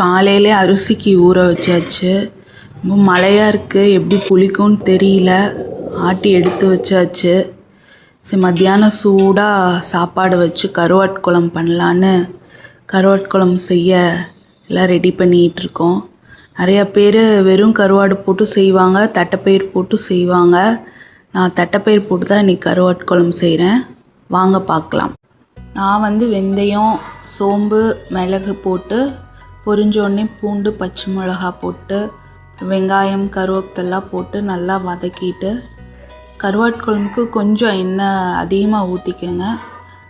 காலையிலே அரிசிக்கு ஊற வச்சாச்சு. ரொம்ப மழையாக இருக்குது எப்படி புளிக்கும்னு தெரியல. ஆட்டி எடுத்து வச்சாச்சு. சரி மத்தியானம் சூடாக சாப்பாடு வச்சு கருவாட்டு குழம்பு பண்ணலான்னு கருவாட்டு குழம்பு செய்ய எல்லாம் ரெடி பண்ணிகிட்ருக்கோம் நிறையா பேர் வெறும் கருவாடு போட்டு செய்வாங்க தட்டைப்பயிர் போட்டு செய்வாங்க. நான் தட்டைப்பயிர் போட்டு தான் இன்றைக்கி கருவாட்டு குழம்பு செய்கிறேன் வாங்க பார்க்கலாம். நான் வந்து வெந்தயம் சோம்பு மிளகு போட்டு பொரிஞ்சோடனே பூண்டு பச்சை மிளகா போட்டு வெங்காயம் கருவேப்பிலாம் போட்டு நல்லா வதக்கிட்டு கருவாட்டு குழம்புக்கு கொஞ்சம் எண்ணெய் அதிகமாக ஊற்றிக்கங்க.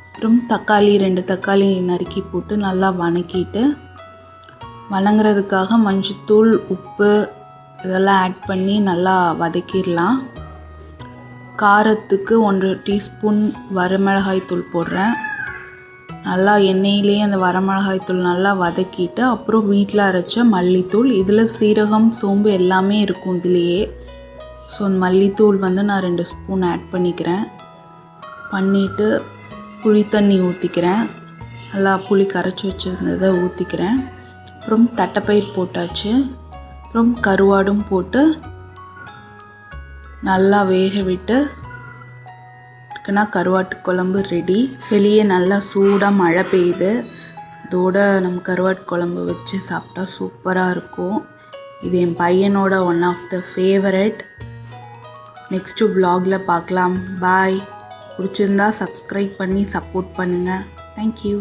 அப்புறம் தக்காளி ரெண்டு தக்காளி நறுக்கி போட்டு நல்லா வதக்கிட்டு வணங்குறதுக்காக மஞ்சத்தூள் உப்பு இதெல்லாம் ஆட் பண்ணி நல்லா வதக்கிடலாம். காரத்துக்கு ஒன்றரை டீஸ்பூன் வரமிளகாய் தூள் போடுறேன். நல்லா எண்ணெயிலேயே அந்த வரமிளகாய் தூள் நல்லா வதக்கிட்டு அப்புறம் வீட்டில் அரைச்ச மல்லித்தூள் இதில் சீரகம் சோம்பு எல்லாமே இருக்கும் இதுலேயே. ஸோ அந்த மல்லித்தூள் வந்து நான் ரெண்டு ஸ்பூன் ஆட் பண்ணிக்கிறேன். பண்ணிவிட்டு புளி தண்ணி ஊற்றிக்கிறேன் நல்லா புளி கரைச்சி வச்சுருந்ததை ஊற்றிக்கிறேன் அப்புறம் தட்டைப்பயிர் போட்டாச்சு. அப்புறம் கருவாடும் போட்டு நல்லா வேக விட்டு இருக்குன்னா கருவாட்டு குழம்பு ரெடி வெளியே நல்லா சூடாக மழை பெய்யுது. இதோட நம்ம கருவாட்டு குழம்பு வச்சு சாப்பிட்டா சூப்பராக இருக்கும். இது என் பையனோட one of the favourite next வ்ளாகில் பார்க்கலாம். பாய் பிடிச்சிருந்தா சப்ஸ்கிரைப் பண்ணி சப்போர்ட் பண்ணுங்கள் தேங்க்யூ